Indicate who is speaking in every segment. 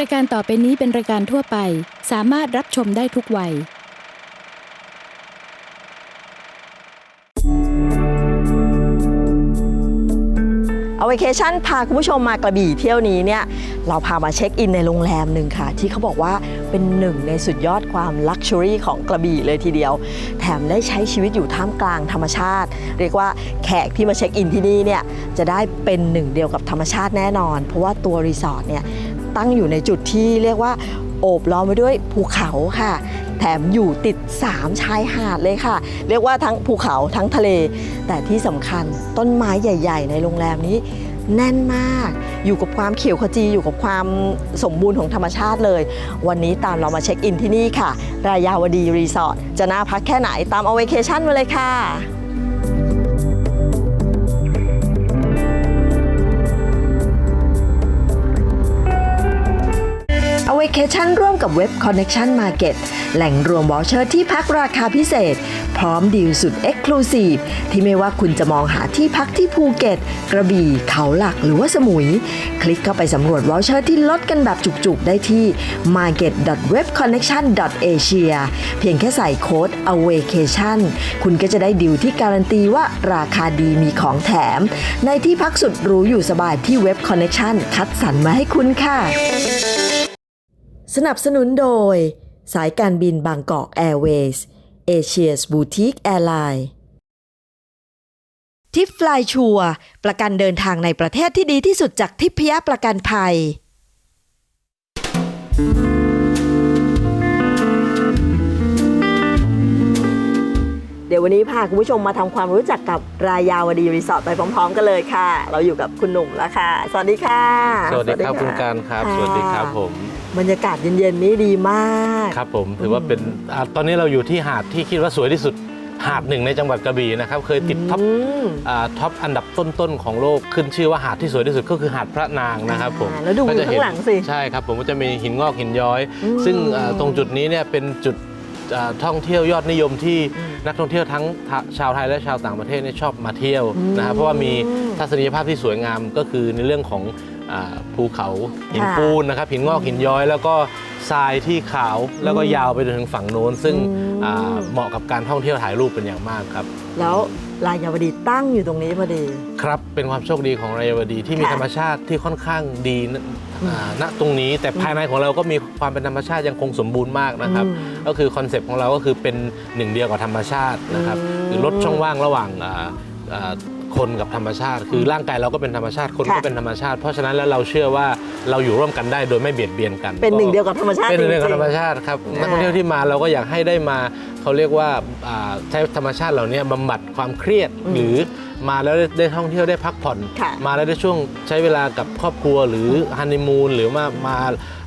Speaker 1: รายการต่อไปนี้เป็นรายการทั่วไป สามารถรับชมได้ทุกวัย
Speaker 2: เอาไวเคชั่นพาคุณผู้ชมมากระบี่เที่ยวนี้เนี่ยเราพามาเช็คอินในโรงแรมหนึ่งค่ะ ที่เขาบอกว่าเป็นหนึ่งในสุดยอดความลักชัวรี่ของกระบี่เลยทีเดียว แถมได้ใช้ชีวิตอยู่ท่ามกลางธรรมชาติ เรียกว่าแขกที่มาเช็คอินที่นี่เนี่ยจะได้เป็นหนึ่งเดียวกับธรรมชาติแน่นอน เพราะว่าตัวรีสอร์ทเนี่ย ตั้งอยู่ในจุดที่เรียกว่าโอบล้อมไปด้วยภูเขาค่ะ แถมอยู่ติด 3 ชายหาดเลยค่ะ เรียกว่าทั้งภูเขาทั้งทะเล แต่ที่สำคัญต้นไม้ใหญ่ ๆ ในโรงแรมนี้แน่นมาก อยู่กับความเขียวขจีอยู่กับความสมบูรณ์ของธรรมชาติเลย วันนี้ตามเรามาเช็คอินที่นี่ค่ะ รายาวดีรีสอร์ทจะน่าพักแค่ไหนตามเอาเวเคชั่นมาเลยค่ะ a w a c a t i o n ร่วมกับเว็บ Connection Market แหล่งรวมวอลเชอร์ที่พักราคาพิเศษ พร้อมดีลสุด Exclusive ที่ไม่ว่าคุณจะมองหาที่พักที่ภูเก็ต กระบี่ เขาหลักหรือว่าสมุย คลิกเข้าไปสำรวจวอลเชอร์ที่ลดกันแบบจุกๆ ได้ที่ market.webconnection.asia เพียงแค่ใส่โค้ด a w a c a t i o n คุณก็จะได้ดีลที่การันตีว่าราคาดีมีของแถม ในที่พักสุดหรูอยู่สบายที่เว็บ Connection คัดสรรมาให้คุณค่ะ สนับสนุนโดย สายการบินบางกอกแอร์เวย์สเอเชียสบูติกแอร์ไลน์ทิปฟลายชัวร์ประกันเดินทางในประเทศที่ดีที่สุดจากทิพยประกันภัย เดี๋ยววันนี้พาคุณผู้ชมมาทำความรู้จักกับรายาวดีรีสอร์ทไปพร้อมๆกันเลยค่ะ เราอยู่กับคุณหนุ่มแล้วค่ะ สวัสดีค่ะ
Speaker 3: สวัสดีครับคุณการครับะสวัสดีครับผม
Speaker 2: บรรยากาศเย็นๆนี้ดีมาก
Speaker 3: ครับผมถือว่าเป็นอ่าตอนนี้เราอยู่ที่หาดที่คิดว่าสวยที่สุดหาดหนึ่งในจังหวัดกระบี่นะครับเคยติดท็อป
Speaker 2: ม
Speaker 3: อ่าท็อปอันดับต้นๆของโลกขึ้นชื่อว่าหาดที่สวยที่สุดก็คือหาดพระนางนะครับผม
Speaker 2: อ่าแล้วดูวิว
Speaker 3: ก็จะเน
Speaker 2: ข้างหลังสิ
Speaker 3: ใช่ครับผมก็จะมีหินงอกหินย้อย
Speaker 2: อืม
Speaker 3: ซึ่งอ่าตรงจุดนี้เนี่ยเป็นจุดอ่า ท่องเที่ยวยอดนิยมที่นักท่องเที่ยวทั้งชาวไทยและชาวต่างประเทศเนี่ยชอบมาเที่ยวนะครับเพราะว่ามีทัศนียภาพที่สวยงามก็คือในเรื่องของอ่าภูเขาหิน
Speaker 2: ค่ะ
Speaker 3: ปูนนะครับหินงอกหินย้อย แล้วก็ทรายที่ขาวแล้วก็ยาวไปจนถึงฝั่งโน้น ซึ่ง
Speaker 2: อืม
Speaker 3: อ่าเหมาะกับการท่องเที่ยวถ่ายรูปเป็นอย่างมากครับ
Speaker 2: แล้ว รายาวดีตั้งอยู่ตรงนี้พอดี
Speaker 3: ครับเป็นความโชคดีของรายาวดีที่มี
Speaker 2: ค่ะ
Speaker 3: ธรรมชาติที่ค่อนข้างดีณอ่าณตรงนี้ แต่ภายในของเราก็มีความเป็นธรรมชาติยังคงสมบูรณ์มากนะครับ
Speaker 2: อืม
Speaker 3: ก็คือคอนเซปต์ของเราก็คือเป็นหนึ่งเดียวกับธรรมชาตินะครับ
Speaker 2: อืม
Speaker 3: คือลดช่องว่างระหว่างอ่าอ่า คนกับธรรมชาติ คือร่างกายเราก็เป็นธรรมชาติคน
Speaker 2: ค่ะ
Speaker 3: ก็เป็นธรรมชาติ เพราะฉะนั้นแล้วเราเชื่อว่าเราอยู่ร่วมกันได้โดยไม่เบียดเบียนกัน
Speaker 2: เป็นหนึ่งเดียวกับธรรมชาติ
Speaker 3: เป็นหนึ่งเดียวกับ
Speaker 2: จ
Speaker 3: ธ
Speaker 2: ริ
Speaker 3: รงรมชาติครับนักท่องเที่ยวที่มาเราก็อยากให้ได้มาเขาเรียกว่าอ่าใช้ธรรมชาติเหล่านี้บำบัดความเครียดหรือมาแล้วได้ได้ท่องเที่ยวได้พักผ่อน
Speaker 2: ค่ะ
Speaker 3: มาแล้วได้ช่วงใช้เวลากับครอบครัวหรือฮันนีมูนหรือมามา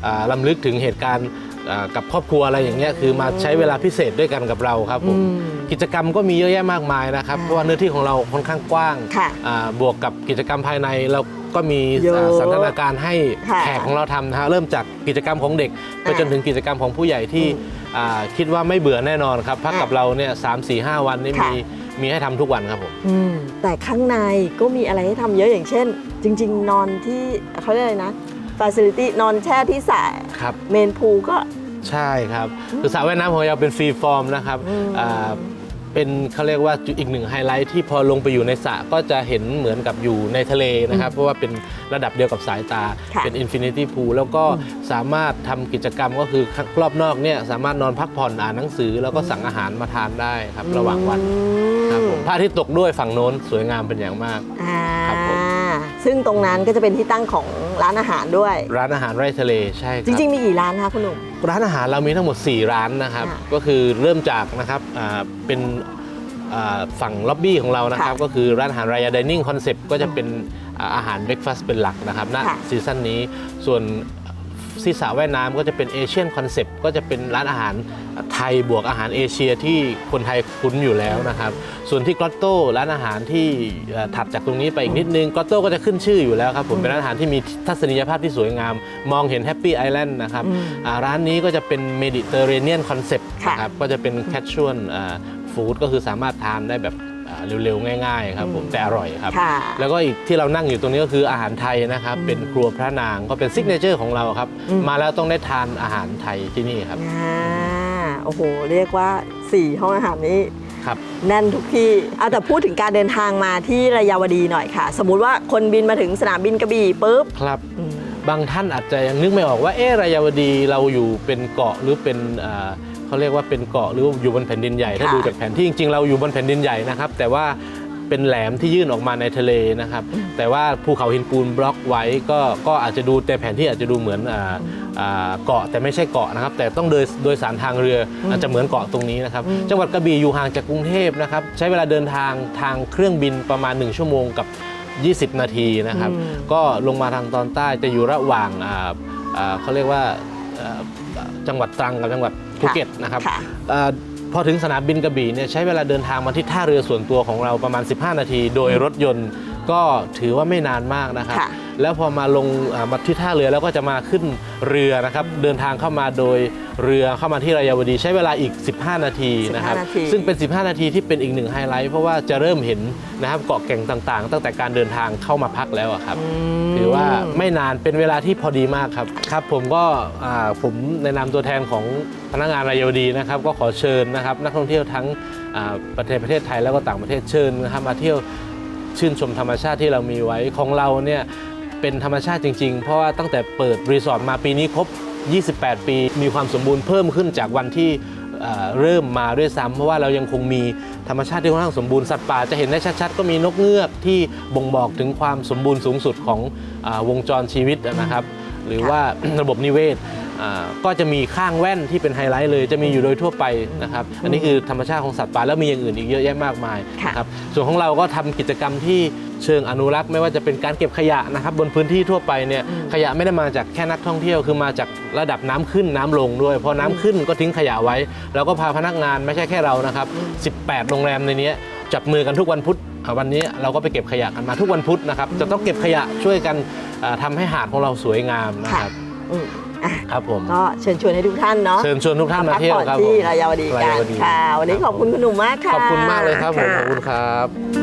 Speaker 3: อ่าลำลึกถึงเหตุการณ์อ่า กับครอบครัวอะไรอย่างเงี้ยคือมาใช้เวลาพิเศษด้วยกันกับเราครับผม
Speaker 2: อืม
Speaker 3: กิจกรรมก็มีเยอะแยะมากมายนะครับ
Speaker 2: ค่ะ
Speaker 3: เพราะว่าเนื้อที่ของเราค่อนข้างกว้าง
Speaker 2: ค่ะ
Speaker 3: อ่าบวกกับกิจกรรมภายในเราก็มี
Speaker 2: เยอะ
Speaker 3: อ่าสันทนาการให้
Speaker 2: ค่ะ
Speaker 3: แขกของเราทำนะฮะเริ่มจากกิจกรรมของเด็กไป
Speaker 2: อ่า
Speaker 3: จนถึงกิจกรรมของผู้ใหญ่ที่อ่าคิดว่าไม่เบื่อแน่นอนครับพักกับ
Speaker 2: อ่า
Speaker 3: เราเนี่ยสามสี่ห้าวันนี่
Speaker 2: ค่ะ
Speaker 3: มีมีให้ทำทุกวันครับผม
Speaker 2: อืมแต่ข้างในก็มีอะไรให้ทำเยอะอย่างเช่น จริง ๆ นอนที่เขาเรียกอะไรนะ ฟ a ซิลิตี้นอนแช่ที่สระ
Speaker 3: ครับ
Speaker 2: เมนพูลก็
Speaker 3: ใช่ครับคือสระว่ายน้ำของเราเป็นฟรีฟอร์มนะครับ
Speaker 2: อืม
Speaker 3: อ่าเป็นเขาเรียกว่าจุดอีกหนึ่งไฮไลท์ที่พอลงไปอยู่ในสระก็จะเห็นเหมือนกับอยู่ในทะเลนะครับ เพราะว่าเป็นระดับเดียวกับสายตา
Speaker 2: ค่ะ
Speaker 3: เป็นอินฟินิตี้พูลแล้วก็สามารถทำกิจกรรมก็คือรอบนอกเนี่ยสามารถนอนพักผ่อนอ่านหนังสือ แล้วก็สั่งอาหารมาทานได้ครับระหว่างวัน
Speaker 2: อืม
Speaker 3: ครับผมพระอาทิตย์ตกด้วยฝั่งโน้นสวยงามเป็นอย่างมาก
Speaker 2: อ่า
Speaker 3: ครับผม
Speaker 2: ซึ่งตรงนั้นก็จะเป็นที่ตั้งของร้านอาหารด้วย
Speaker 3: ร้านอาหารไร่ทะเลใช่ค
Speaker 2: จ
Speaker 3: รับ
Speaker 2: ริง ๆ มีกี่ร้านคะคุณหนุ่ม
Speaker 3: ร้านอาหารเรามีทั้งหมด 4 ร้านนะครับ
Speaker 2: ค่ะ
Speaker 3: ก็คือเริ่มจากนะครับอ่าเป็นอ่าฝั่งล็อบบี้ของเรานะครับ
Speaker 2: ค่ะ
Speaker 3: ก็คือร้านอาหารรายาดิเนิ่งคอนเซปต์ก็จะเป็นอ่าอาหารเบรคฟาสต์เป็นหลักนะครับณ
Speaker 2: ค่ะ
Speaker 3: ซีซั่นนี้ส่วน ซีสระว่ายน้ำก็จะเป็นเอเชียนคอนเซปต์ก็จะเป็นร้านอาหารไทยบวกอาหารเอเชียที่คนไทยคุ้นอยู่แล้วนะครับ ส่วนที่กรอตโต้ร้านอาหารที่เอ่อถัดจากตรงนี้ไปอีกนิดนึงกรอตโต้ก็จะขึ้นชื่ออยู่แล้วครับผมเป็นร้านอาหารที่มีทัศนียภาพที่สวยงาม มองเห็นแฮปปี้ไอแลนด์นะครับ
Speaker 2: อืม
Speaker 3: อ่าร้านนี้ก็จะเป็นเมดิเตอร์เรเนียนคอนเซปต์
Speaker 2: ค่ะ
Speaker 3: นะครับก็จะเป็นแคชชวลฟู้ดก็คือสามารถทานได้แบบอ่า เร็วๆ ง่ายๆครับผม
Speaker 2: อืม
Speaker 3: แต่อร่อยครับ
Speaker 2: ค่ะ
Speaker 3: แล้วก็อีกที่เรานั่งอยู่ตรงนี้ก็คืออาหารไทยนะครับ เป็นครัวพระนางก็เป็นซิกเนเจอร์ของเราครับ
Speaker 2: อืม
Speaker 3: มาแล้วต้องได้ทานอาหารไทยที่นี่ครับ
Speaker 2: อ่าโอ้โห เรียกว่า 4 ห้องอาหารนี้
Speaker 3: ครับ
Speaker 2: แน่นทุกที่ เอาแต่พูดถึงการเดินทางมาที่ระยาวดีหน่อยค่ะ สมมุติว่าคนบินมาถึงสนามบินกระบี่ปุ๊บ
Speaker 3: ครับ
Speaker 2: อืม
Speaker 3: บางท่านอาจจะยังนึกไม่ออกว่า เอ๊ะรายาวดีเราอยู่เป็นเกาะหรือเป็นเอ่อ เขาเรียกว่าเป็นเกาะหรืออยู่บนแผ่นดินใหญ่ ถ้า
Speaker 2: ค่ะ
Speaker 3: ดูจากแผนที่จริงๆเราอยู่บนแผ่นดินใหญ่นะครับ แต่ว่าเป็นแหลมที่ยื่นออกมาในทะเลนะครับ แต่ว่าภูเขาหินปูนบล็อกไว้ก็ก็อาจจะดูแต่แผนที่อาจจะดูเหมือนอ่าอ่าเกาะแต่ไม่ใช่เกาะนะครับ แต่ต้องโดยโดยสารทางเรือออาจจะเหมือนเกาะตรงนี้นะครับจังหวัดกระบี่อยู่ห่างจากกรุงเทพนะครับใช้เวลาเดินทางทางเครื่องบินประมาณ 1 ชั่วโมงกับ 20 นาทีนะครับ
Speaker 2: อืม
Speaker 3: ก็ลงมาทางตอนใต้จะอยู่ระหว่างอ่าอ่าเขาเรียกว่าอ่าจังหวัดตรังกับจังหวัด ภูเก็ตนะครับ
Speaker 2: ค่ะ
Speaker 3: อ่าพอถึงสนามบินกระบี่เนี่ยใช้เวลาเดินทางมาที่ท่าเรือส่วนตัวของเราประมาณ 15 นาที โดยรถยนต์ก็ถือว่าไม่นานมากนะครับ
Speaker 2: ค่ะ
Speaker 3: แล้วพอมาลงอ่ามาที่ท่าเรือแล้วก็จะมาขึ้นเรือนะครับเดินทางเข้ามาโดยเรือเข้ามาที่รายาวดีใช้เวลาอีก 15 นาทีนะครับ
Speaker 2: 15นาที
Speaker 3: ซึ่งเป็น 15 นาทีที่เป็นอีกหนึ่งไฮไลท์เพราะว่าจะเริ่มเห็นนะครับเกาะแก่งต่างๆ ตั้งแต่การเดินทางเข้ามาพักแล้วอะครับ
Speaker 2: ม
Speaker 3: ถือว่าไม่นานเป็นเวลาที่พอดีมากครับครับ ผมก็อ่าผมในนามตัวแทนของ พนักงานรายวดีนะครับก็ขอเชิญนะครับนักท่องเที่ยวทั้งประเทศประเทศไทยแล้วก็ต่างประเทศเชิญนะครับมาเที่ยวชื่นชมธรรมชาติที่เรามีไว้ของเราเนี่ยเป็นธรรมชาติจริง ๆ เพราะว่าตั้งแต่เปิดรีสอร์ทมาปีนี้ครบ 28 ปี มีความสมบูรณ์เพิ่มขึ้นจากวันที่เริ่มมาด้วยซ้ำเพราะว่าเรายังคงมีธรรมชาติที่ค่อนข้างสมบูรณ์สัตว์ป่าจะเห็นได้ชัดๆ ก็มีนกเงือกที่บ่งบอกถึงความสมบูรณ์สูงสุดของอวงจรชีวิตนะครับ หรือว่าระบบนิเวศ ก็จะมีข้างแว่นที่เป็นไฮไลท์เลย จะมีอยู่โดยทั่วไปนะครับ อันนี้คือธรรมชาติของสัตว์ป่าแล้วมีอย่างอื่นอีกเยอะแยะมากมาย
Speaker 2: ค่ะ
Speaker 3: นะครับส่วนของเราก็ทำกิจกรรมที่เชิงอนุรักษ์ไม่ว่าจะเป็นการเก็บขยะนะครับบนพื้นที่ทั่วไปเนี่ยขยะไม่ได้มาจากแค่นักท่องเที่ยวคือมาจากระดับน้ำขึ้นน้ำลงด้วยพอน้ำขึ้นก็ทิ้งขยะไว้ แล้วก็พาพนักงานไม่ใช่แค่เรานะครับ 18 โรงแรมในเนี้ยจับมือกันทุกวันพุธอ่าวันนี้เราก็ไปเก็บขยะกันมาทุกวันพุธนะครับจะต้องเก็บขยะช่วยกันอ่าทำาให้หาดของเราสวยงามนะครับ
Speaker 2: อืมอะ
Speaker 3: ครับผม
Speaker 2: ก็เชิญชวนให้ทุกท่านเนาะ
Speaker 3: เชิญชวนทุกท่านมา
Speaker 2: พัก
Speaker 3: เที่ยว
Speaker 2: ผ่อน
Speaker 3: ครับ
Speaker 2: ที่
Speaker 3: ผม
Speaker 2: รายาวดีกั
Speaker 3: รานยาวดี
Speaker 2: ค่ะวันนี้ขอบคุณคุณหนุ่มมากค่ะ
Speaker 3: ขอบคุณมากเลยครับผมขอบคุณะครับ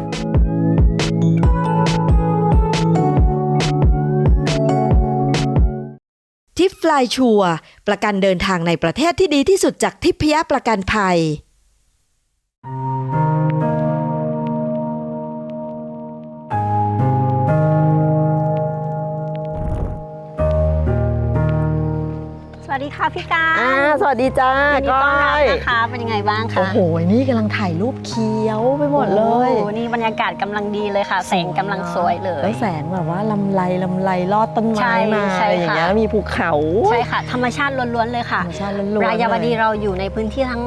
Speaker 2: ฟลายชัวประกันเดินทางในประเทศที่ดีที่สุดจากทิพยประกันภัย
Speaker 4: ดีค่ะพี่การ
Speaker 2: อ่าสวัสดีจ้า
Speaker 4: ยินดี
Speaker 2: ก้
Speaker 4: ต้อนรับ
Speaker 2: อย
Speaker 4: นะคะเป็นยังไงบ้างคะ
Speaker 2: โอ้โหนี่กำลังถ่ายรูปเคี้ยวไปหมดเลย
Speaker 4: โอ้โหนี่บรรยากาศกำลังดีเลยค่ะ แสงกำลังสวยเลย
Speaker 2: แล้วแสงแบบว่าลำไรลำไรลอดต้น
Speaker 4: ใช่
Speaker 2: ไม้มา
Speaker 4: ใช่
Speaker 2: อะไรอย่างเงี้ย
Speaker 4: ค่ะ
Speaker 2: มีภูเขา
Speaker 4: ใช่ค่ะ ธรรมชาติล้วนๆเลย
Speaker 2: ธร
Speaker 4: ค่ะ
Speaker 2: รมชาติล้วนๆ
Speaker 4: รายาวดี
Speaker 2: เลย
Speaker 4: เราอยู่ในพื้นที่ทั้ง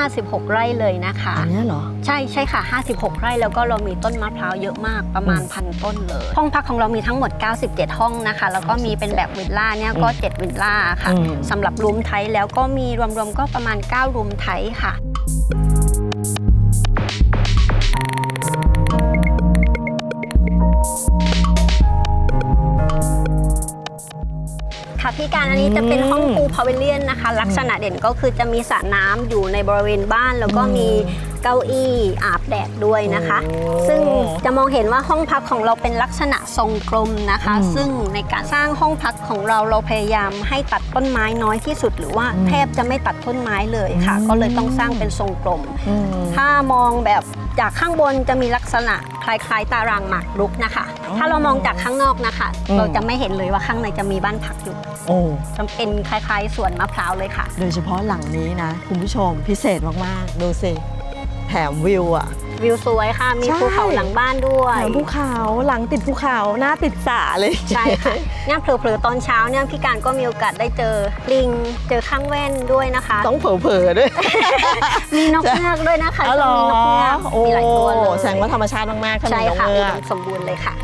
Speaker 4: 56 ไร่เลยนะคะ
Speaker 2: อันเนี้ยเหรอ
Speaker 4: ใช่ใช่ค่ะ 56 ไร่แล้วก็เรามีต้นมะพร้าวเยอะมากประมาณ
Speaker 2: อืม
Speaker 4: พันต้นเลย ห้องพักของเรามีทั้งหมด 97 ห้องนะคะ แล้วก็มีเป็นแบบวิลล่าเนี่ยก็ 7 วิลล่าค่ะ
Speaker 2: อืม
Speaker 4: สำหรับรูมไทยแล้วก็มีรวมๆก็ประมาณ 9 รูมไทยค่ะค่ะพี่การอันนี้จะเป็นห้องพูลพาวิเลียนนะคะ ลักษณะเด่นก็คือจะมีสระน้ำอยู่ในบริเวณบ้านแล้วก็มีเก้าอี้อาบแดดด้วยนะคะ
Speaker 2: โอ้
Speaker 4: ซึ่งจะมองเห็นว่าห้องพักของเราเป็นลักษณะทรงกลมนะคะ
Speaker 2: อืม
Speaker 4: ซึ่งในการสร้างห้องพักของเราเราพยายามให้ตัดต้นไม้น้อยที่สุด หรือว่า
Speaker 2: อืม
Speaker 4: แทบจะไม่ตัดต้นไม้เลยค่ะ
Speaker 2: อืม
Speaker 4: ก็เลยต้องสร้างเป็นทรงกลม
Speaker 2: อืม
Speaker 4: ถ้ามองแบบจากข้างบนจะมีลักษณะคคล้ายๆ ตารางหมากรุกนะคะ
Speaker 2: อ๋อ
Speaker 4: ถ้าเรามองจากข้างนอกนะคะ
Speaker 2: อืม
Speaker 4: เราจะไม่เห็นเลยว่าข้างในจะมีบ้านพักอยู่
Speaker 2: โอ้
Speaker 4: จะเป็นคล้ายๆสวนมะพร้าวเลยค่ะ
Speaker 2: โดยเฉพาะหลังนี้นะ คุณผู้ชมพิเศษมากๆ ดูสิ แถมวิวอะ
Speaker 4: วิวสวยค่ะ มี
Speaker 2: ใช่
Speaker 4: ภูเขาหลังบ้านด้วย
Speaker 2: แถมภูเขาหลังติดภูเขาหน้าติดสระเลย
Speaker 4: ใช่ค่ะเนี่ยเผลอๆตอนเช้าเนี่ยพี่การก็มีโอกาสได้เจอลิง เจอข้างแว่นด้วยนะคะ
Speaker 2: ต้องเผลอๆด้วย
Speaker 4: มีนกเงือกด้วยนะคะ
Speaker 2: อ๋อเหรอ
Speaker 4: มีนกเงือก
Speaker 2: โอ้
Speaker 4: มีหลายตัวเลย
Speaker 2: แสดงว่าธรรมชาติมากๆถ้ามี
Speaker 4: ใช่
Speaker 2: นก
Speaker 4: ค่ะ
Speaker 2: เงื
Speaker 4: อุ
Speaker 2: อ
Speaker 4: ด
Speaker 2: ก
Speaker 4: มสมบูรณ์เลยค่ะ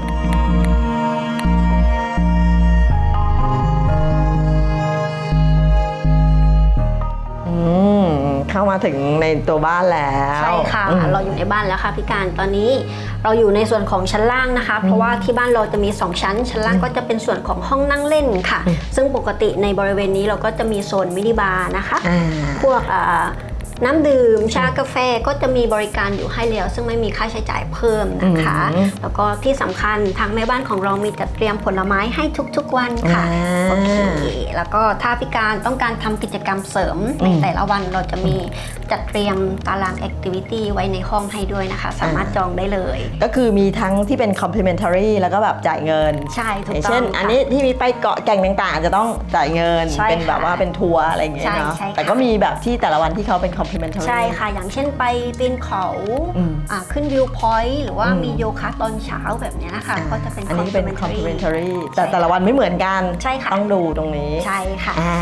Speaker 2: เข้ามาถึงในตัวบ้านแล้ว
Speaker 4: ใช่ค่ะ
Speaker 2: อืม
Speaker 4: เราอยู่ในบ้านแล้วค่ะพี่การตอนนี้เราอยู่ในส่วนของชั้นล่างนะคะ เพราะว่าที่บ้านเราจะมี 2 ชั้น ชั้นล่างก็จะเป็นส่วนของห้องนั่งเล่นค่ะ
Speaker 2: อืม
Speaker 4: ซึ่งปกติในบริเวณนี้เราก็จะมีโซนมินิบาร์นะคะ
Speaker 2: อ่า
Speaker 4: พวกอ่า น้ำดื่ม ชากาแฟก็จะมีบริการอยู่ให้แล้ว ซึ่งไม่มีค่าใช้จ่ายเพิ่มนะคะ
Speaker 2: อืม
Speaker 4: แล้วก็ที่สำคัญทางแม่บ้านของเรามีจัดเตรียมผลไม้ให้ทุกๆวันค่ะ
Speaker 2: อ่า
Speaker 4: โอเคแล้วก็ถ้าพิการต้องการทำกิจกรรมเสริม
Speaker 2: อื
Speaker 4: ใน
Speaker 2: ม
Speaker 4: แต่ละวันเราจะมี จัดเตรียมตารางแอคทิวิตี้ไว้ในห้องให้ด้วยนะคะ สามารถจองได้เลย
Speaker 2: ก็คือมีทั้งที่เป็น complimentary แล้วก็แบบจ่ายเงิน
Speaker 4: ใช่ถู
Speaker 2: อกย่าง
Speaker 4: ต้อง
Speaker 2: เช่น
Speaker 4: ค่ะ
Speaker 2: อันนี้ที่มีไปเกาะแก่งต่างๆ จะต้องจ่ายเงิน
Speaker 4: ใช่
Speaker 2: เป็นแบบ
Speaker 4: ค่ะ
Speaker 2: ว่าเป็นทัวร์อะไรอย่างเงี้ย
Speaker 4: ใช่
Speaker 2: เนาะ
Speaker 4: ใช่ค่ะ
Speaker 2: แต่ก็มีแบบที่แต่ละวันที่เขาเป็น complimentary
Speaker 4: ใช่ค่ะ อย่างเช่นไปปีนเขา
Speaker 2: อืม
Speaker 4: อ่าขึ้นวิวพอยต์หรือว่า
Speaker 2: อืม
Speaker 4: มีโยคะตอนเช้าแบบเนี้ยค่ะก็จะเป็น
Speaker 2: อันนี้เป็น
Speaker 4: complimentary
Speaker 2: complimentary แต่แต่ละวันไม่เหมือนกัน
Speaker 4: ใช่ค่ะ
Speaker 2: ต้องดูตรงนี้
Speaker 4: ใช่ค่ะ
Speaker 2: อ่า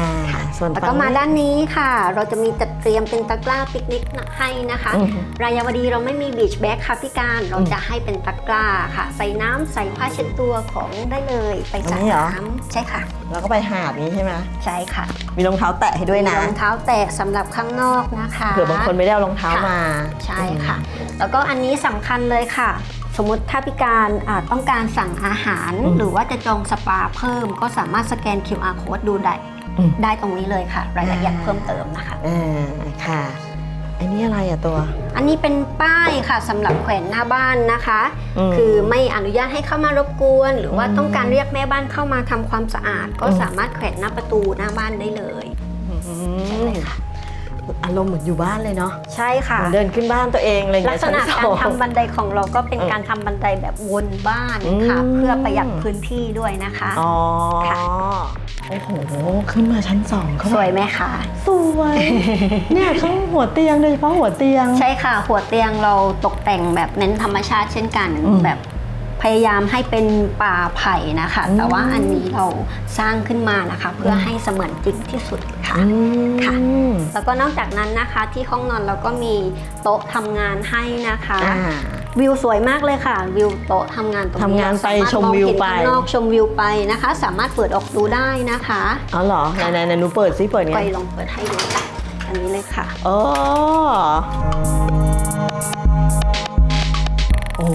Speaker 2: ส่วน
Speaker 4: แล้ว
Speaker 2: ฝั่
Speaker 4: ก็
Speaker 2: ง
Speaker 4: มาด้านนี้ค่ะ เราจะมีจัดเตรียมเป็นตะกร้าปิกนิกให้นะคะ
Speaker 2: อืม
Speaker 4: รายาวดีเราไม่มีบีชแบ็กค่ะพี่การเราจะให้เป็นตะกร้าค่ะ ใส่น้ำใส่ผ้าเช็ดตัวของได้เลยไปสระ
Speaker 2: อันนี้เหรอ
Speaker 4: น้ำใช่ค่ะ
Speaker 2: แล้วก็ไปหาดนี้ใช่ไหม
Speaker 4: ใช่ค่ะ
Speaker 2: มีรองเท้าแตะให้ด้วยนะ
Speaker 4: มีรองเท้าแตะสำหรับข้างนอกนะคะ
Speaker 2: เผื่อบางคนไม่ได้เอารองเท้ามา
Speaker 4: ใช่ค่ะ แล้วก็อันนี้สำคัญเลยค่ะสมมติถ้าพิการอ่าต้องการสั่งอาหาร
Speaker 2: อืม
Speaker 4: หรือว่าจะจองสปาเพิ่ม ก็สามารถสแกน QR code ดูได้
Speaker 2: อืม
Speaker 4: ได้ตรงนี้เลยค่ะ รายละเอียด
Speaker 2: อ่า
Speaker 4: เพิ่มเติมนะคะ
Speaker 2: อ่าค่ะ อันนี้อะไรอะตัว
Speaker 4: อันนี้เป็นป้ายค่ะสำหรับแขวนหน้าบ้านนะคะ
Speaker 2: อืม
Speaker 4: คือไม่อนุญาตให้เข้ามารบกวน หรือว่า
Speaker 2: อืม
Speaker 4: ต้องการเรียกแม่บ้านเข้ามาทำความสะอาด ก็
Speaker 2: อืม
Speaker 4: สามารถแขวนหน้าประตูหน้าบ้านได้เลยใช่เลยค่ะ
Speaker 2: อารมณ์เหมือนอยู่บ้านเลยเนาะ
Speaker 4: ใช่ค่ะ
Speaker 2: เหมือนเดินขึ้นบ้านตัวเองอะไรอย่าง
Speaker 4: ลั
Speaker 2: เงี้
Speaker 4: ก
Speaker 2: ย
Speaker 4: ษณะ
Speaker 2: ชั้น
Speaker 4: การ
Speaker 2: สอง
Speaker 4: ทำบันไดของเราก็เป็น
Speaker 2: เออ
Speaker 4: การทำบันไดแบบวนบ้านค่ะ
Speaker 2: อืม
Speaker 4: เพื่อประหยัดพื้นที่ด้วยนะคะ
Speaker 2: อ๋อ
Speaker 4: ค่ะ
Speaker 2: โอ้โห ขึ้นมาชั้นสองเขา
Speaker 4: สวยไหมคะ
Speaker 2: สวย เนี่ยข้างหัวเตียงโดยเฉพาะหัวเตียง
Speaker 4: ใช่ค่ะ หัวเตียงเราตกแต่งแบบเน้นธรรมชาติเช่นกัน
Speaker 2: อืม
Speaker 4: แบบพยายามให้เป็นป่าไผ่นะคะ
Speaker 2: อืม
Speaker 4: แต่ว่าอันนี้เราสร้างขึ้นมานะคะ เพื่อให้เสมือนจริงที่สุดค่ะ
Speaker 2: อืม
Speaker 4: ค่ะ แล้วก็นอกจากนั้นนะคะที่ห้องนอนเราก็มีโต๊ะทำงานให้นะคะ
Speaker 2: อ่า
Speaker 4: วิวสวยมากเลยค่ะ วิวโต๊ะทำงานตรงนี้
Speaker 2: ทำงานไป
Speaker 4: เรสรถ
Speaker 2: ชมวิวไป
Speaker 4: มองเห็นข้างนอกชมวิวไปนะคะ สามารถเปิดออกดูได้นะคะ
Speaker 2: อ๋อเหรอไหนไหนไหนหนูเปิดซิเปิดไง
Speaker 4: ไปลองเปิดให้ดูค่ะอันนี้เลยค่ะ
Speaker 2: อ๋อโอ้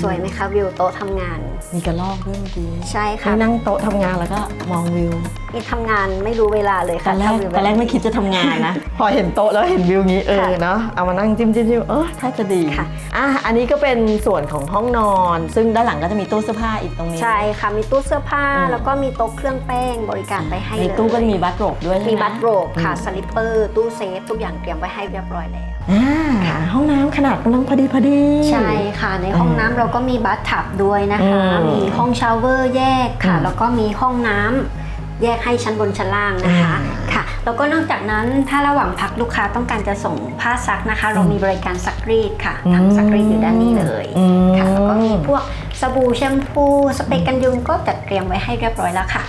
Speaker 4: สวยไหมคะวิวโต๊ะทำงาน
Speaker 2: มีกระลอกด้วยเมื่อกี้
Speaker 4: ใช่ค่ะ
Speaker 2: ให้นั่งโต๊ะทำงานแล้วก็มองวิว
Speaker 4: นี่ทำงานไม่รู้เวลาเลย
Speaker 2: ตอ
Speaker 4: ค่ะ
Speaker 2: นแรก
Speaker 4: ถ้าวิว
Speaker 2: ตอนแรกไม่คิดจะทำงานนะ พอเห็นโต๊ะแล้วเห็นวิวงี้เออ
Speaker 4: ค่ะ
Speaker 2: เนาะเอามานั่งจิ้มจิ้มจิ้มเออถ้าจะดี
Speaker 4: ค่ะ
Speaker 2: อะอันนี้ก็เป็นส่วนของห้องนอน ซึ่งด้านหลังก็จะมีตู้เสื้อผ้าอีกตรงนี้
Speaker 4: ใช่ค่ะมีตู้เสื้อผ้า
Speaker 2: อืม
Speaker 4: แล้วก็มีโต๊ะเครื่องแป้งบริการไปให้
Speaker 2: ใน
Speaker 4: เลย
Speaker 2: ตู้ก็จะมีบัตรโรบด้วยใช่ไหม
Speaker 4: มีบัตรโรบค่ะ
Speaker 2: อืม
Speaker 4: สลิปเปอร์ตู้เซฟทุกอย่างเตรียมไว้ให้เรียบร้อยแล้ว
Speaker 2: อ่าห้องน้ำขนาดกำลังพอดีพอดี
Speaker 4: ใช่ค่ะในห้องน้ำเราก็มีบัตทับด้วยนะคะ
Speaker 2: อืม
Speaker 4: มีห้องชาวเวอร์แยกค่ะ
Speaker 2: อืม
Speaker 4: แล้วก็มีห้องน้ำ แยกให้ชั้นบนชั้นล่างนะคะ
Speaker 2: อ่า
Speaker 4: ค่ะ แล้วก็นอกจากนั้นถ้าระหว่างพักลูกค้าต้องการจะส่งผ้าซักนะคะ เรามีบริการซักรีดค่ะทำซักรีดอยู่ด้านนี้เลย
Speaker 2: อืม
Speaker 4: ค่ะแล้วก็มีพวกสบู่แชมพูสเปรย์กันยุงก็จัดเตรียมไว้ให้เรียบร้อยแล้วค่ะ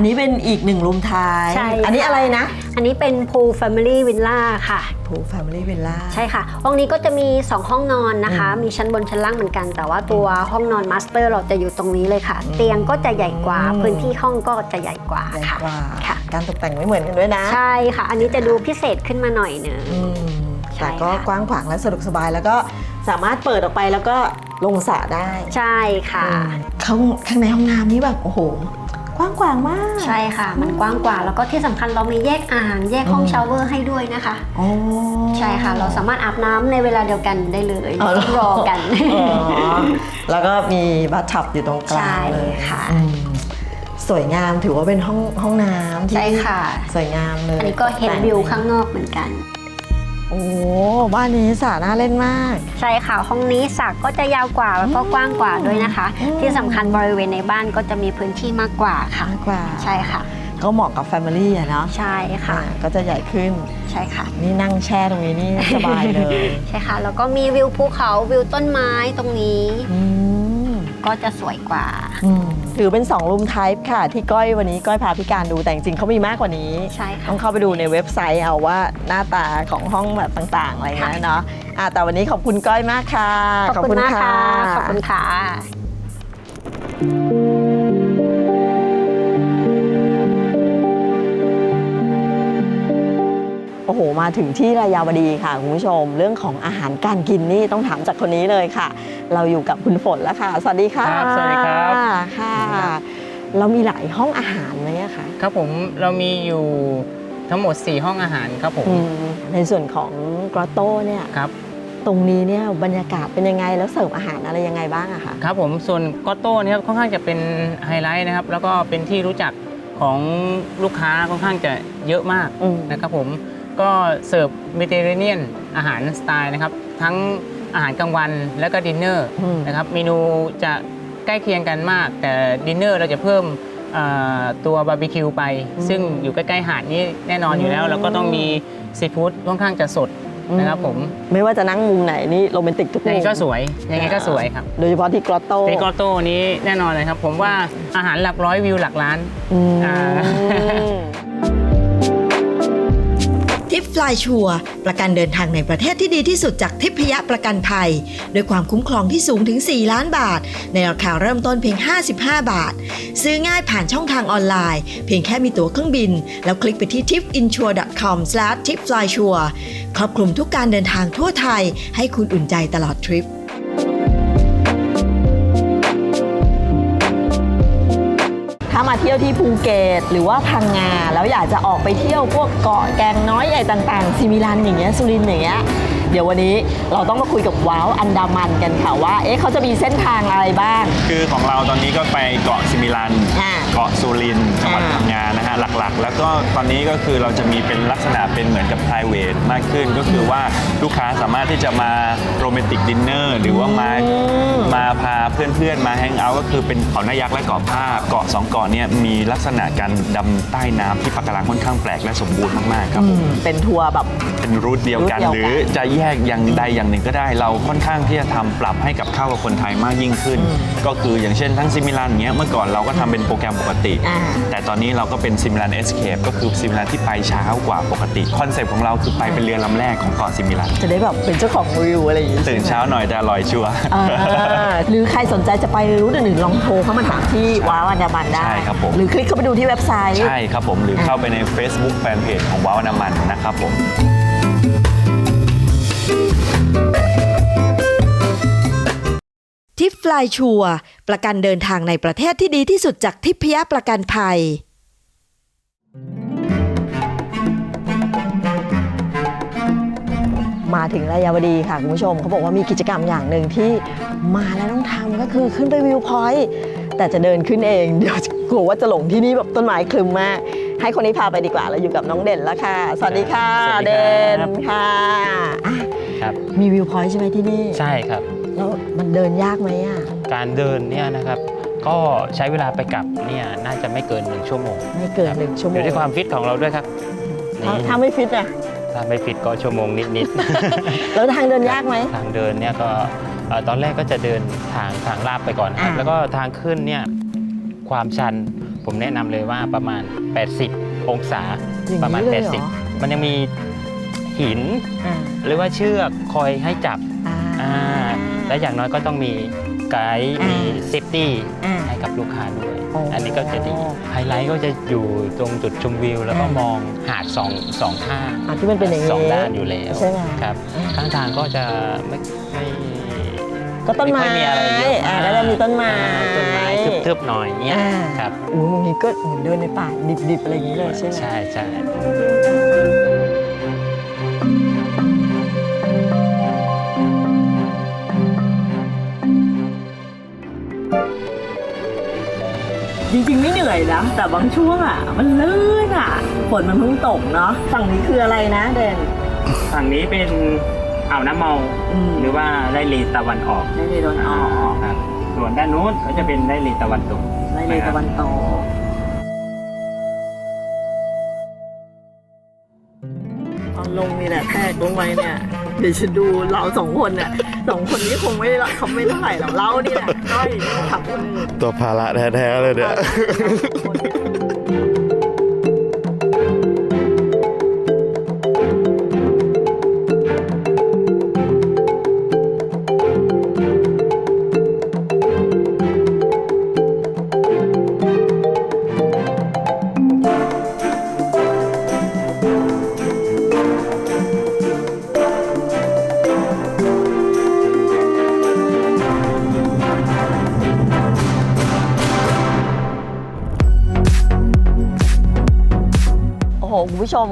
Speaker 2: อะอันนี้เป็นอีกหนึ่งรูมท้าย
Speaker 4: ใช่ค่ะ
Speaker 2: อันนี้อะไรนะ
Speaker 4: อันนี้เป็นพูลแฟมิลี่วิลล่าค่ะ
Speaker 2: ผูแฟมิลี่วิลล่า
Speaker 4: ใช่ค่ะ ห้องนี้ก็จะมี 2 ห้องนอนนะคะ
Speaker 2: อืม
Speaker 4: มีชั้นบนชั้นล่างเหมือนกัน แต่ว่าตัวห้องนอนมาสเตอร์เราจะอยู่ตรงนี้เลยค่ะ
Speaker 2: อืม
Speaker 4: เตียงก็จะใหญ่กว่า
Speaker 2: อืม
Speaker 4: พื้นที่ห้องก็จะใหญ่กว่า
Speaker 2: ใหญ่
Speaker 4: ค่ะ
Speaker 2: กว่า
Speaker 4: ค่ะ
Speaker 2: การตกแต่งไม่เหมือนกันด้วยนะ
Speaker 4: ใช่ค่ะ อันนี้จะดูพิเศษขึ้นมาหน่อยหนึง
Speaker 2: อืม
Speaker 4: ใช่
Speaker 2: แต่ก็
Speaker 4: ค่ะ
Speaker 2: กว้างขวางและสะดวกสบายแล้วก็สามารถเปิดออกไปแล้วก็ลงสระได้
Speaker 4: ใช่ค่ะ
Speaker 2: อืมข้างข้างในห้องน้ำนี่แบบโอ้โห กว้างขวางมาก
Speaker 4: ใช่ค่ะ มันกว้างกว่า แล้วก็ที่สำคัญเรามีแยกอ่างแยกห้อง
Speaker 2: อืม
Speaker 4: ชาวเวอร์ให้ด้วยนะคะ
Speaker 2: โอ้
Speaker 4: ใช่ค่ะ เราสามารถอาบน้ำในเวลาเดียวกันได้เลย
Speaker 2: อ๋อ
Speaker 4: ไม่ต้องรอกัน
Speaker 2: อ๋อแล้วก็มีบัตทับอยู่ตรงกลางเลย
Speaker 4: ใช่ค่ะ
Speaker 2: อืมสสวยงามถือว่าเป็นห้องห้องน้ำที่
Speaker 4: ใช่ค่ะ
Speaker 2: สวยงามเลย
Speaker 4: อันนี้ก็เห็นวิวข้างนอกเหมือนกัน
Speaker 2: โอ้บ้านนี้สระน่าเล่นมาก
Speaker 4: ใช่ค่ะ ห้องนี้สระก็จะยาวกว่าแล้วก็กว้างกว่าด้วยนะคะ
Speaker 2: อืม
Speaker 4: ที่สำคัญบริเวณในบ้านก็จะมีพื้นที่มากกว่าค่ะ
Speaker 2: มากกว่า
Speaker 4: ใช่ค่ะ
Speaker 2: ก็เหมาะกับแฟมิลี่อะเนาะ
Speaker 4: ใช่ค่ะ
Speaker 2: อ่าก็จะใหญ่ขึ้น
Speaker 4: ใช่ค่ะ
Speaker 2: นี่นั่งแช่ตรงนี้นี่สบายเลย
Speaker 4: ใช่ค่ะ แล้วก็มีวิวภูเขาวิวต้นไม้ตรงนี้
Speaker 2: อืม
Speaker 4: ก็จะสวยกว่า
Speaker 2: อืมถือเป็น2รูมไทป์ค่ะ ที่ก้อยวันนี้ก้อยพาพี่การดูแต่จริงๆเขามีมากกว่านี้
Speaker 4: ใช่ค่ะ
Speaker 2: ต้องเข้าไปดูในเว็บไซต์เอาว่าหน้าตาของห้องแบบต่างๆ อะไรเงี้ยเนาะอะแต่วันนี้ขอบคุณก้อยมากค่ะ
Speaker 4: ขอบคุณมากค่ะ ขอบคุณค่ะ
Speaker 2: อ้โหมาถึงที่รายาวดีค่ะคุณผู้ชม เรื่องของอาหารการกินนี่ต้องถามจากคนนี้เลยค่ะ เราอยู่กับคุณฝนแล้วค่ะ สวัสดีค่ะ
Speaker 5: ครับสวัสดีครับ
Speaker 2: ค่ะ เรามีหลายห้องอาหารไหมอะคะ
Speaker 5: ครับผมเรามีอยู่ทั้งหมด 4 ห้องอาหารครับผม
Speaker 2: อืมในส่วนของกรอตโต้เนี่ย
Speaker 5: ครับ
Speaker 2: ตรงนี้เนี่ยบรรยากาศเป็นยังไงแล้วเสิร์ฟอาหารอะไรยังไงบ้างอะคะ
Speaker 5: ครับผมส่วนกอตโต้เนี่ยครับค่อนข้างจะเป็นไฮไลท์นะครับ แล้วก็เป็นที่รู้จักของลูกค้าค่อนข้างจะเยอะมาก
Speaker 2: อืม
Speaker 5: นะครับผม ก็เสิร์ฟเมดิเตอร์เรเนียนอาหารสไตล์นะครับ ทั้งอาหารกลางวันและก็ดินเนอร์
Speaker 2: อืม
Speaker 5: นะครับเมนูจะใกล้เคียงกันมาก แต่ดินเนอร์เราจะเพิ่มอ่าตัวบาร์บีคิวไป ซึ่งอยู่ใกล้ๆหาดนี้แน่นอนอยู่แล้ว แล้วก็ต้องมีซีฟู้ดค่อนข้างจะสดนะครับผม
Speaker 2: ไม่ว่าจะนั่งมุมไหนนี่โรแมนติกทุก
Speaker 5: ยัง
Speaker 2: มุ
Speaker 5: ไง
Speaker 2: ม
Speaker 5: ก็สวยยังไงก็สวยครับ
Speaker 2: โดยเฉพาะที่กรอตโต้
Speaker 5: เตกอโต้นี้แน่นอนเลยครับ ผมว่าอาหารหลักร้อยวิวหลักล้าน
Speaker 2: อืม
Speaker 5: อ่า
Speaker 6: ทิป ฟลายชัวประกันเดินทางในประเทศที่ดีที่สุดจากทิพยประกันภัย ด้วยความคุ้มครองที่สูงถึง 4 ล้านบาท ในราคาเริ่มต้นเพียง 55 บาท ซื้อง่ายผ่านช่องทางออนไลน์ เพียงแค่มีตั๋วเครื่องบิน แล้วคลิกไปที่ tipinsure.com/tipflysure ครอบคลุมทุกการเดินทางทั่วไทย ให้คุณอุ่นใจตลอดทริปา
Speaker 2: มาเที่ยวที่ภูเก็ตหรือว่าพังงาแล้วอยากจะออกไปเที่ยวพวกเกาะแกงน้อยใหญ่ต่างๆซิมิลันอย่างเงี้ยสุรินทร์อย่างเงี้ยเดี๋ยววันนี้เราต้องมาคุยกับว้าวอันดามันกันค่ะว่า เอ๊ะเขาจะมีเส้นทางอะไรบ้าง
Speaker 7: คือของเราตอนนี้ก็ไปเกาะซิมิลัน
Speaker 2: อ่า
Speaker 7: เกาะสุรินทร์จังหวัด
Speaker 2: อ่า
Speaker 7: พังงานะฮะหลักๆ แล้วก็ตอนนี้ก็คือเราจะมีเป็นลักษณะเป็นเหมือนกับ p r i v a t มากขึ้นก็คือว่าลูกค้าสามารถที่จะมาโรแมนติกดินเนอร์หรือว่ามามาพาเพื่อนๆ มาแฮงเอาท์ก็คือเป็นเขาหน้ายักษ์และเกาะภาพเกาะสองเกาะเนี่ยมีลักษณะการดำใต้น้ำที่ปะการังค่อนข้างแปลกและสมบูรณ์มากๆครับผม
Speaker 2: อืมเป็นทัวร์แบบ
Speaker 7: เป็นรูทเดียวกัน
Speaker 2: รูท
Speaker 7: ห
Speaker 2: เดี
Speaker 7: รื
Speaker 2: ยว
Speaker 7: อ
Speaker 2: กัน
Speaker 7: จะแยกอย่างใดอย่างหนึ่งก็ได้ เราค่อนข้างที่จะทำปรับให้กับเข้ากับคนไทยมากยิ่งขึ้น ก็คืออย่างเช่นทั้งซิมิลันเงี้ยเมื่อก่อนเราก็ทำเป็นโปรแกรมปกติ
Speaker 2: อ่า
Speaker 7: แต่ตอนนี้เราก็เป็นซิมิลันเอสเคปก็คือซิมิลันที่ไปเช้ากว่าปกติคอนเซปต์ของเราคือไปเป็นเรือลำแรกของเกาะซิมิลัน
Speaker 2: จะได้แบบเป็นเจ้าของวิวอะไรอย่างงี้
Speaker 7: ตื่นเช้าหน่อยแต่อร่อยชัวร์
Speaker 2: อ่าหรือใครสนใจจะไปรู้อื่นๆลองโทรเข้ามาถามที่ว้าวอันดามันได้
Speaker 7: ใช่ครับผม
Speaker 2: หรือคลิกเข้าไปดูที่เว็บไซต์
Speaker 7: ใช่ครับผมหรือเข้าไปใน Facebook Fanpage ของว้าวน้ำมันนะครับผม
Speaker 6: ทิปฟลายชัวร์ประกันเดินทางในประเทศที่ดีที่สุดจากทิพยประกันภัย
Speaker 2: มาถึงรายาวดีค่ะ คุณผู้ชมเขาบอกว่ามีกิจกรรมอย่างหนึ่งที่มาแล้วต้องทำก็คือขึ้นไปวิวพอยต์แต่จะเดินขึ้นเอง เดี๋ยวกลัวว่าจะหลงที่นี่แบบต้นไม้คลึมมาก ให้คนนี้พาไปดีกว่าเราอยู่กับน้องเด่นแล้วค่ะ สวัสดีค่ะ
Speaker 5: สวัสดี
Speaker 2: เด่
Speaker 5: ครับ
Speaker 2: นค่ะอะ
Speaker 5: ครับ
Speaker 2: มีวิวพอยต์ใช่ไหมที่นี่
Speaker 8: ใช่ครับ
Speaker 2: แล้วมันเดินยากไหมอะ
Speaker 8: การเดินเนี่ยนะครับก็ใช้เวลาไปกลับเนี่ยน่าจะไม่เกิน1ชั่วโมง
Speaker 2: ไม่เกิน
Speaker 8: ครับ
Speaker 2: หนึ่งชั่วโม
Speaker 8: องยู่ที่ความฟิตของเราด้วยครับ
Speaker 2: ถ้า
Speaker 8: นี่
Speaker 2: ถ้าไม่ฟิตอะ
Speaker 8: ถ้าไม่ฟิตก็ชั่วโมงนิด
Speaker 2: แล้วทางเดินยากไหม
Speaker 8: ๆทางเดินเนี่ยก็เอ่อตอนแรกก็จะเดินทางทางลาบไปก่อนครับ
Speaker 2: อ่า
Speaker 8: แล้วก็ทางขึ้นเนี่ยความชันผมแนะนำเลยว่าประมาณ 80 องศา
Speaker 2: อย่าง
Speaker 8: ประมาณ
Speaker 2: นี้เลยเหรอ
Speaker 8: 80 มันยังมีหิน
Speaker 2: อ่า
Speaker 8: หรือว่าเชือกคอยให้จับ
Speaker 2: อ่า
Speaker 8: อ่า และอย่างน้อยก็ต้องมีไกด์
Speaker 2: อ่ามี
Speaker 8: มีเซฟตี้
Speaker 2: อ่า
Speaker 8: ให้กับลูกค้าด้วย
Speaker 2: อ๋ออั
Speaker 8: อันนี้ก็จะดี ไฮไลท์ก็จะอยู่ตรงจุดชมวิว แล้วก็
Speaker 2: อ่าม
Speaker 8: มองหาดสองสองข้าง
Speaker 2: อะที่มันเป็นอย่างนี้
Speaker 8: สองด้านอยู่แล้ว
Speaker 2: ใช่ไหม
Speaker 8: ครับ
Speaker 2: อ่า
Speaker 8: ข้างทางก็จะไม่ไม่
Speaker 2: ก็ต้นไม้
Speaker 8: ค่อยมีอะไรเยอะ
Speaker 2: อ่าก็จะมีต้นไม้
Speaker 8: อ่าต้นไม้ทึบๆหน่อยเนี้ย
Speaker 2: อ่า
Speaker 8: ครับ
Speaker 2: อู้ตรงนี้ก็เหมือนเดินในป่าดิบๆอะไรอย่างนี้เลยใช่ไหม
Speaker 8: ใช่ใช่
Speaker 2: จริงๆไม่เหนื่อยนะแต่บางช่วงอะ มันลื่นอะฝนมันเพิ่งตกเนาะฝั่งนี้คืออะไรนะเด่น
Speaker 5: ฝั่งนี้เป็นอ่าวน้ำเมา
Speaker 2: อืม
Speaker 5: หรือว่าไร่เลตะวันออก
Speaker 2: ได้เลยโดนออก
Speaker 5: ครับส่วนด้านนู้นก็จะเป็นไร่เลตะวันตก
Speaker 2: ได้เลยตะวันตกเอาลงนี่แหละแทกลงไปเนี่ย เดี๋ยวจะดูเราสองคนเนี่ยสองคนนี้คงไม่ละเขาไม่เท่าไหร่หรอกเรานี่แหละก้อยขับคนอื่น
Speaker 3: ตัวภาระแท้ๆเลยเนี่ย
Speaker 2: โอ้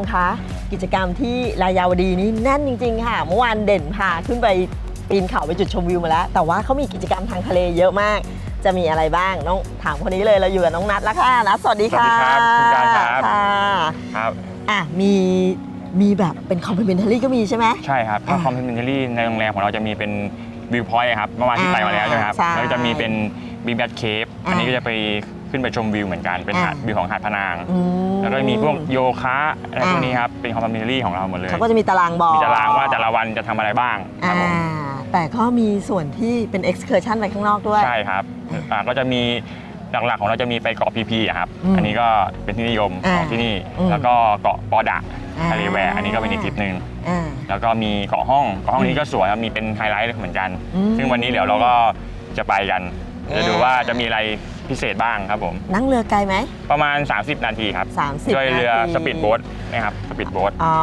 Speaker 2: คุณผู้ชมคะกิจกรรมที่รายาวดีนี้แน่นจริง ๆ ค่ะ เมื่อวานเด่นพาขึ้นไปปีนเขาไปจุดชมวิวมาแล้ว แต่ว่าเขามีกิจกรรมทางทะเลเยอะมาก จะมีอะไรบ้างน้องถามคนนี้เลยเราอยู่กับน้องนัทแล้วค่ะนัทสวัสดีค่ะ
Speaker 9: สวัสดีครับคุณการครับ
Speaker 2: ค่ะ
Speaker 9: ครับ
Speaker 2: อะมีมีแบบเป็นคอมเพลเมนท a รี่ก็มีใช่ไหม
Speaker 9: ใช่ครับถ้า
Speaker 2: อ่า
Speaker 9: คอมเพลเมนทารี่ในโรงแรมของเราจะมีเป็นวิวพอยต์ครับเมื่อวานที่ไปมาแล้วใช่ไหมครับ
Speaker 2: ใช่
Speaker 9: แล้วก็จะมีเป็นบีแบทเคฟ
Speaker 2: อ่า
Speaker 9: อันนี้ก็จะไป ขึ้นไปชมวิวเหมือนกันเป็นหาด
Speaker 2: อ่า
Speaker 9: วิวของหาดพะนาง
Speaker 2: อืม
Speaker 9: แล้วก็มีพวกโยคะอะไร
Speaker 2: อ่า
Speaker 9: พวกนี้ครับเป็นคอมเพลเมนทารี่ของเราหมดเลย
Speaker 2: เขาก็จะมีตารางบอก
Speaker 9: มีตารางว่าแต่ละวันจะทำอะไรบ้างครับ
Speaker 2: อ่า
Speaker 9: ผม
Speaker 2: แต่ก็มีส่วนที่เป็น excursion ไปข้างนอกด้วย
Speaker 9: ใช่ครับอ่าก็จะมีหลักๆของเราจะมีไปเกาะพีพีครับ
Speaker 2: อืม
Speaker 9: อันนี้ก็เป็นที่นิยม
Speaker 2: อ่า
Speaker 9: ของที่นี่
Speaker 2: อืม
Speaker 9: แล้วก็เกาะปอดะ
Speaker 2: อ่า
Speaker 9: ทะเลแวร์อันนี้ก็เป็นอีกทริปหนึ่ง
Speaker 2: อ่า
Speaker 9: แล้วก็มีเกาะห้องเกาะห้องนี้ก็สวยครับมีเป็นไฮไลท์เหมือนกัน
Speaker 2: อืม
Speaker 9: ซึ่งวันนี้เดี๋ยวเราก็จะไปกัน จะดู
Speaker 2: อ่า
Speaker 9: ว่าจะมีอะไร พิเศษบ้างครับผม
Speaker 2: นั่งเรือไกลไหม
Speaker 9: ประมาณ 30 นาทีครับ
Speaker 2: 30
Speaker 9: ด้วยเรือ
Speaker 2: นาที
Speaker 9: สปีดโบ๊ทนะครับสปีดโบ๊ท
Speaker 2: อ๋อ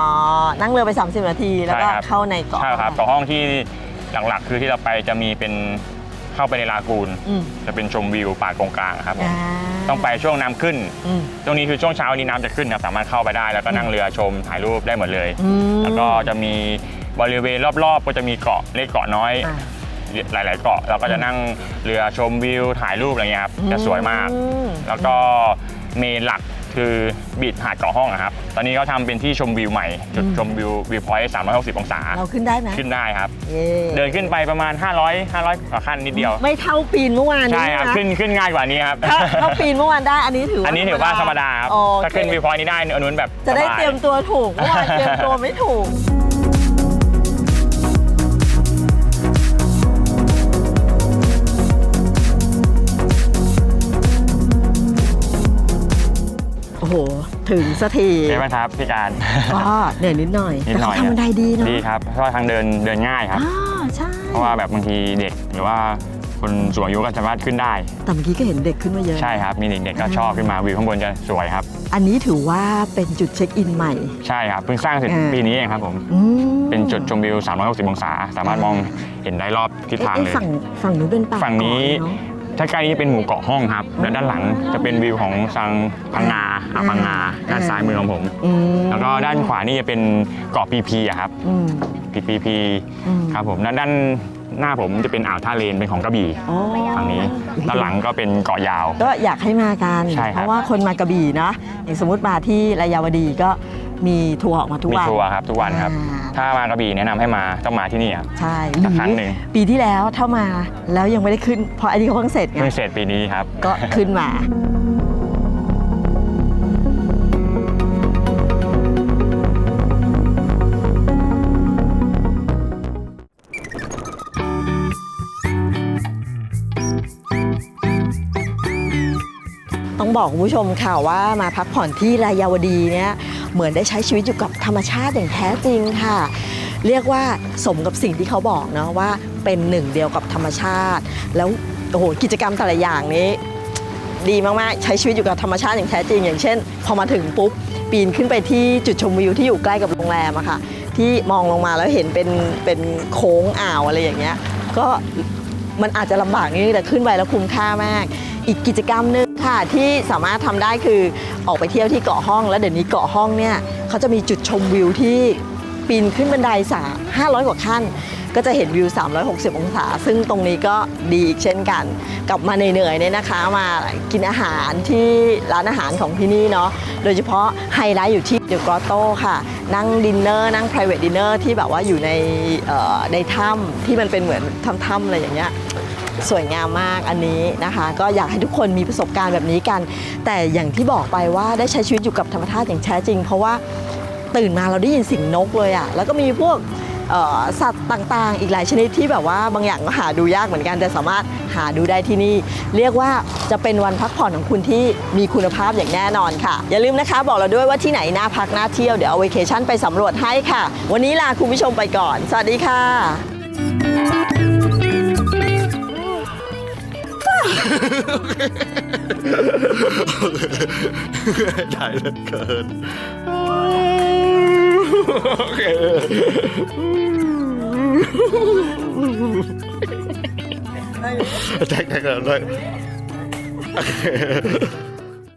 Speaker 2: นั่งเรือไป 30 นาที แล้วก็
Speaker 9: ใช่ครับ
Speaker 2: เข้าในเกาะ
Speaker 9: ใช่ครับเกาะห้องที่หลักๆ คือที่เราไปจะมีเป็นเข้าไปในลากูน
Speaker 2: อืม
Speaker 9: จะเป็นชมวิวป่ากงกลางครับผม
Speaker 2: อ่า
Speaker 9: ต้องไปช่วงน้ำขึ้น
Speaker 2: อืม
Speaker 9: ตรงนี้คือช่วงเช้านี้น้ำจะขึ้นครับสามารถเข้าไปได้แล้วก็นั่งเรือชมถ่ายรูปได้หมดเลย
Speaker 2: อืม
Speaker 9: แล้วก็จะมีบริเวณรอบๆ ก็จะมีเกาะเล็กเกาะน้อย
Speaker 2: อ่า
Speaker 9: หลาย ๆ เกาะเราก็จะนั่งเรือชมวิวถ่ายรูปอะไรเงี้ยครับจะสวยมาก
Speaker 2: อืม
Speaker 9: แล้วก็เมนหลักคือบีดหาดเกาะห้องอะครับ ตอนนี้เขาทำเป็นที่ชมวิวใหม่ จุดชมวิววิวพอยต์360 องศา
Speaker 2: เราขึ้นได้ไหม
Speaker 9: ขึ้นได้ครับ
Speaker 2: เย้
Speaker 9: เดินขึ้นไปประมาณ 500 500กว่าขั้นนิดเดียว
Speaker 2: ไม่เท่าปีนเมื่อวานนี้
Speaker 9: ใช่ครับ
Speaker 2: นะ
Speaker 9: ขึ้นขึ้นง่ายกว่านี้ครับ
Speaker 2: ถ้าถ้าปีนเมื่อวานได้ อันนี้ถือว่า
Speaker 9: อันนี้ถือว่าธรรมดาครับ
Speaker 2: โอเค
Speaker 9: ถ้าขึ้นวิวพอยต์นี้ได้อันนู้นแบบ
Speaker 2: จะได้
Speaker 9: สบา
Speaker 2: เตรียมตัวถูก เมื่อวานเตรียมตัวไม่ถูก อ้โห ถึงสักที
Speaker 9: ใช่ไหมครับพี่การ
Speaker 2: ก็เหนื่อยนิดหน่อย
Speaker 9: นิด
Speaker 2: แต่
Speaker 9: หน่
Speaker 2: เขา
Speaker 9: อย
Speaker 2: ทำบันไดดีเนาะ
Speaker 9: ดีครับเพราะว่าทางเดินเดินง่ายครับ
Speaker 2: อ่าใช่
Speaker 9: เพราะว่าแบบบางทีเด็กหรือว่าคนสูงอายุก็สามารถขึ้นได้
Speaker 2: แต่เมื่อกี้ก็เห็นเด็กขึ้นมาเยอะ
Speaker 9: ใช่ครับ มีเด็กๆก็ชอบขึ้นมาวิวข้างบนจะสวยครับ
Speaker 2: อันนี้ถือว่าเป็นจุดเช็คอินใหม่
Speaker 9: ใช่ครับเพิ่งสร้างเสร็จ
Speaker 2: อ่า
Speaker 9: ปีนี้เองครับผม
Speaker 2: อืม
Speaker 9: เป็นจุดชมวิว 360 องศา สามารถมองเห็นได้รอบทิศทาง
Speaker 2: อ๊ะ
Speaker 9: เลย
Speaker 2: ฝั่งฝั่งนู้นเป็นป่า
Speaker 9: ฝั่งนี้
Speaker 2: เกาะเอะ
Speaker 9: ถ้าใกล้นี้เป็นหมู่เกาะห้องครับ และด้านหลังจะเป็นวิวของทางพังงาอ่าวพังงาด้านซ้ายมือของผม
Speaker 2: อืม
Speaker 9: แล้วก็ด้านขวานี่จะเป็นเกาะพีพีอะครับ
Speaker 2: อืม
Speaker 9: พีพีพี
Speaker 2: อืม
Speaker 9: ครับผมด้านด้านหน้าผมจะเป็นอ่าวท่าเลนเป็นของกระบี่
Speaker 2: อ๋อ
Speaker 9: ฝั่งนี้ด้านหลังก็เป็นเกาะยาว
Speaker 2: ก็อยากให้มากัน
Speaker 9: ใช่ครับ
Speaker 2: เพราะว่าคนมากระบี่เนาะอย่างสมมติมาที่รายาวดีก็ มีทัวร์ออกมาทุก
Speaker 9: มี
Speaker 2: วัน
Speaker 9: ทัวร์ครับทุกวันครับ
Speaker 2: อ่า
Speaker 9: ถ้ามากระบี่แนะนำให้มาต้องมาที่นี่ครับ
Speaker 2: ใช่
Speaker 9: สักครั้งหนึ่ง
Speaker 2: ปีที่แล้วถ้ามาแล้วยังไม่ได้ขึ้นเพราะอันนี้เขาเพิ่งเสร็จไง
Speaker 9: เพิ่งเสร็จปีนี้ครับ
Speaker 2: ก็ขึ้นมา ต้องบอกคุณผู้ชมค่ะว่ามาพักผ่อนที่รายาวดีเนี่ย เหมือนได้ใช้ชีวิตอยู่กับธรรมชาติอย่างแท้จริงค่ะ เรียกว่าสมกับสิ่งที่เขาบอกเนาะว่าเป็นหนึ่งเดียวกับธรรมชาติ แล้วโอ้โหกิจกรรมแต่ละอย่างนี้ ดีมากๆใช้ชีวิตอยู่กับธรรมชาติอย่างแท้จริง อย่างเช่น พอมาถึงปุ๊บปีนขึ้นไปที่จุดชมวิวที่อยู่ใกล้กับโรงแรมอะค่ะ ที่มองลงมาแล้วเห็นเป็นเป็นโค้งอ่าวอะไรอย่างเงี้ยก็มันอาจจะลำบากนิดนึงแต่ขึ้นไปแล้วคุ้มค่ามาก อีกกิจกรรมหนึ่ง ค่ะที่สามารถทำได้คือออกไปเที่ยวที่เกาะห้อง แล้วเดี๋ยวนี้เกาะห้องเนี่ยเขาจะมีจุดชมวิวที่ปีนขึ้นบันไดสามห้าร้อยกว่าขั้น ก็จะเห็นวิว 360 องศา ซึ่งตรงนี้ก็ดีอีกเช่นกัน กลับมาเหนื่อยๆเนี่ยนะคะ มากินอาหารที่ร้านอาหารของที่นี่เนาะ โดยเฉพาะไฮไลท์อยู่ที่เดอะกรอโต้ค่ะ นั่งดินเนอร์นั่ง private dinner ที่แบบว่าอยู่ในในถ้ำที่มันเป็นเหมือนถ้ำๆอะไรอย่างเงี้ย สวยงามมากอันนี้นะคะ ก็อยากให้ทุกคนมีประสบการณ์แบบนี้กัน แต่อย่างที่บอกไปว่าได้ใช้ชีวิตอยู่กับธรรมชาติอย่างแท้จริง เพราะว่าตื่นมาเราได้ยินเสียงนกเลยอะแล้วก็มีพวกสัตว์ต่างๆ อีกหลายชนิดที่แบบว่าบางอย่างก็หาดูยากเหมือนกัน แต่สามารถหาดูได้ที่นี่ เรียกว่าจะเป็นวันพักผ่อนของคุณที่มีคุณภาพอย่างแน่นอนค่ะ อย่าลืมนะคะบอกเราด้วยว่าที่ไหนน่าพักน่าเที่ยวเดี๋ยวเอาเวเคชั่นไปสำรวจให้ค่ะ วันนี้ลาคุณผู้ชมไปก่อน สวัสดีค่ะ
Speaker 3: ได้เหลือเกิน โอเคแจ็คแจ็คเลยโอเค